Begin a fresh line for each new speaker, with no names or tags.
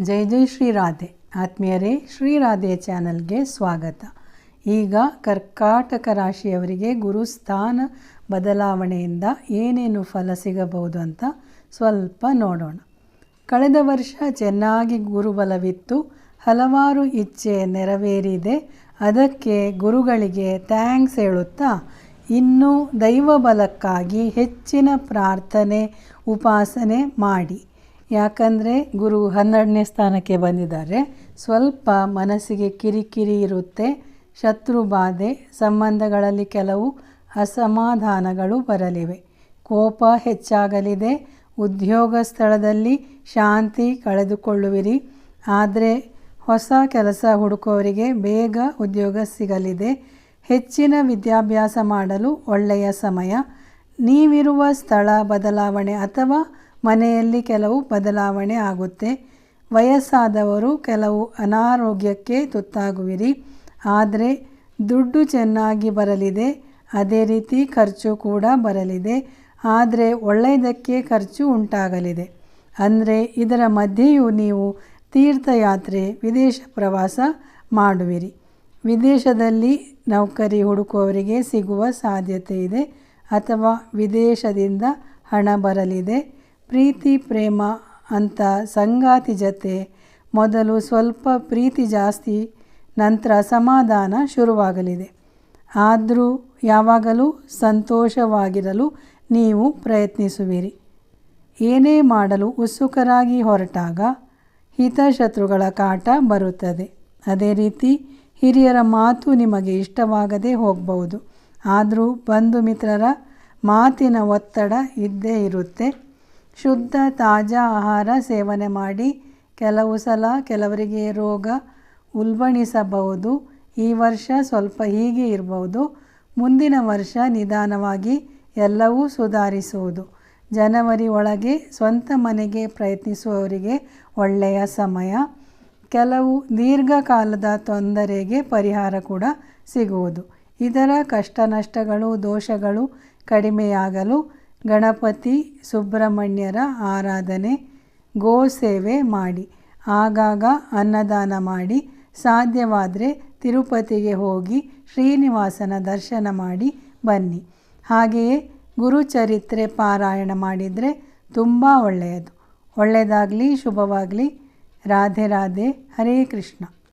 ಜೈ ಜೈ ಶ್ರೀ ರಾಧೆ. ಆತ್ಮೀಯರೇ, ಶ್ರೀ ರಾಧೆ ಚಾನಲ್ಗೆ ಸ್ವಾಗತ. ಈಗ ಕರ್ಕಾಟಕ ರಾಶಿಯವರಿಗೆ ಗುರುಸ್ಥಾನ ಬದಲಾವಣೆಯಿಂದ ಏನೇನು ಫಲ ಸಿಗಬಹುದು ಅಂತ ಸ್ವಲ್ಪ ನೋಡೋಣ. ಕಳೆದ ವರ್ಷ ಚೆನ್ನಾಗಿ ಗುರುಬಲವಿತ್ತು. ಹಲವಾರು ಇಚ್ಛೆ ನೆರವೇರಿದೆ. ಅದಕ್ಕೆ ಗುರುಗಳಿಗೆ ಥ್ಯಾಂಕ್ಸ್ ಹೇಳುತ್ತಾ, ಇನ್ನು ದೈವ ಬಲಕ್ಕಾಗಿ ಹೆಚ್ಚಿನ ಪ್ರಾರ್ಥನೆ, ಉಪಾಸನೆ ಮಾಡಿ. ಯಾಕಂದರೆ ಗುರು ಹನ್ನೆರಡನೇ ಸ್ಥಾನಕ್ಕೆ ಬಂದಿದ್ದಾರೆ. ಸ್ವಲ್ಪ ಮನಸ್ಸಿಗೆ ಕಿರಿಕಿರಿ ಇರುತ್ತೆ, ಶತ್ರು ಬಾಧೆ, ಸಂಬಂಧಗಳಲ್ಲಿ ಕೆಲವು ಅಸಮಾಧಾನಗಳು ಬರಲಿವೆ. ಕೋಪ ಹೆಚ್ಚಾಗಲಿದೆ, ಉದ್ಯೋಗ ಸ್ಥಳದಲ್ಲಿ ಶಾಂತಿ ಕಳೆದುಕೊಳ್ಳುವಿರಿ. ಆದರೆ ಹೊಸ ಕೆಲಸ ಹುಡುಕೋರಿಗೆ ಬೇಗ ಉದ್ಯೋಗ ಸಿಗಲಿದೆ. ಹೆಚ್ಚಿನ ವಿದ್ಯಾಭ್ಯಾಸ ಮಾಡಲು ಒಳ್ಳೆಯ ಸಮಯ. ನೀವಿರುವ ಸ್ಥಳ ಬದಲಾವಣೆ ಅಥವಾ ಮನೆಯಲ್ಲಿ ಕೆಲವು ಬದಲಾವಣೆ ಆಗುತ್ತೆ. ವಯಸ್ಸಾದವರು ಕೆಲವು ಅನಾರೋಗ್ಯಕ್ಕೆ ತುತ್ತಾಗುವಿರಿ. ಆದರೆ ದುಡ್ಡು ಚೆನ್ನಾಗಿ ಬರಲಿದೆ. ಅದೇ ರೀತಿ ಖರ್ಚು ಕೂಡ ಬರಲಿದೆ. ಆದರೆ ಒಳ್ಳೆಯದಕ್ಕೆ ಖರ್ಚು ಉಂಟಾಗಲಿದೆ. ಅಂದರೆ ಇದರ ಮಧ್ಯೆಯೂ ನೀವು ತೀರ್ಥಯಾತ್ರೆ, ವಿದೇಶ ಪ್ರವಾಸ ಮಾಡುವಿರಿ. ವಿದೇಶದಲ್ಲಿ ನೌಕರಿ ಹುಡುಕುವವರಿಗೆ ಸಿಗುವ ಸಾಧ್ಯತೆ ಇದೆ. ಅಥವಾ ವಿದೇಶದಿಂದ ಹಣ ಬರಲಿದೆ. ಪ್ರೀತಿ, ಪ್ರೇಮ ಅಂತ ಸಂಗಾತಿ ಜೊತೆ ಮೊದಲು ಸ್ವಲ್ಪ ಪ್ರೀತಿ ಜಾಸ್ತಿ, ನಂತರ ಸಮಾಧಾನ ಶುರುವಾಗಲಿದೆ. ಆದರೂ ಯಾವಾಗಲೂ ಸಂತೋಷವಾಗಿರಲು ನೀವು ಪ್ರಯತ್ನಿಸುವಿರಿ. ಏನೇ ಮಾಡಲು ಉತ್ಸುಕರಾಗಿ ಹೊರಟಾಗ ಹಿತಶತ್ರುಗಳ ಕಾಟ ಬರುತ್ತದೆ. ಅದೇ ರೀತಿ ಹಿರಿಯರ ಮಾತು ನಿಮಗೆ ಇಷ್ಟವಾಗದೇ ಹೋಗಬಹುದು. ಆದರೂ ಬಂಧು ಮಿತ್ರರ ಮಾತಿನ ಒತ್ತಡ ಇದ್ದೇ ಇರುತ್ತೆ. ಶುದ್ಧ ತಾಜಾ ಆಹಾರ ಸೇವನೆ ಮಾಡಿ ಕೆಲವು ಸಲ ಕೆಲವರಿಗೆ ರೋಗ ಉಲ್ಬಣಿಸಬಹುದು. ಈ ವರ್ಷ ಸ್ವಲ್ಪ ಹೀಗೆ ಇರಬಹುದು ಮುಂದಿನ ವರ್ಷ ನಿಧಾನವಾಗಿ ಎಲ್ಲವೂ ಸುಧಾರಿಸುವುದು. ಜನವರಿ ಒಳಗೆ ಸ್ವಂತ ಮನೆಗೆ ಪ್ರಯತ್ನಿಸುವವರಿಗೆ ಒಳ್ಳೆಯ ಸಮಯ. ಕೆಲವು ದೀರ್ಘಕಾಲದ ತೊಂದರೆಗೆ ಪರಿಹಾರ ಕೂಡ ಸಿಗುವುದು. ಇದರ ಕಷ್ಟ ನಷ್ಟಗಳು ದೋಷಗಳು ಕಡಿಮೆಯಾಗಲು ಗಣಪತಿ ಸುಬ್ರಹ್ಮಣ್ಯರ ಆರಾಧನೆ, ಗೋ ಸೇವೆ ಮಾಡಿ. ಆಗಾಗ ಅನ್ನದಾನ ಮಾಡಿ. ಸಾಧ್ಯವಾದರೆ ತಿರುಪತಿಗೆ ಹೋಗಿ ಶ್ರೀನಿವಾಸನ ದರ್ಶನ ಮಾಡಿ ಬನ್ನಿ. ಹಾಗೆಯೇ ಗುರುಚರಿತ್ರೆ ಪಾರಾಯಣ ಮಾಡಿದರೆ ತುಂಬ ಒಳ್ಳೆಯದು. ಒಳ್ಳೆಯದಾಗಲಿ, ಶುಭವಾಗಲಿ. ರಾಧೆ ರಾಧೆ. ಹರೇ ಕೃಷ್ಣ.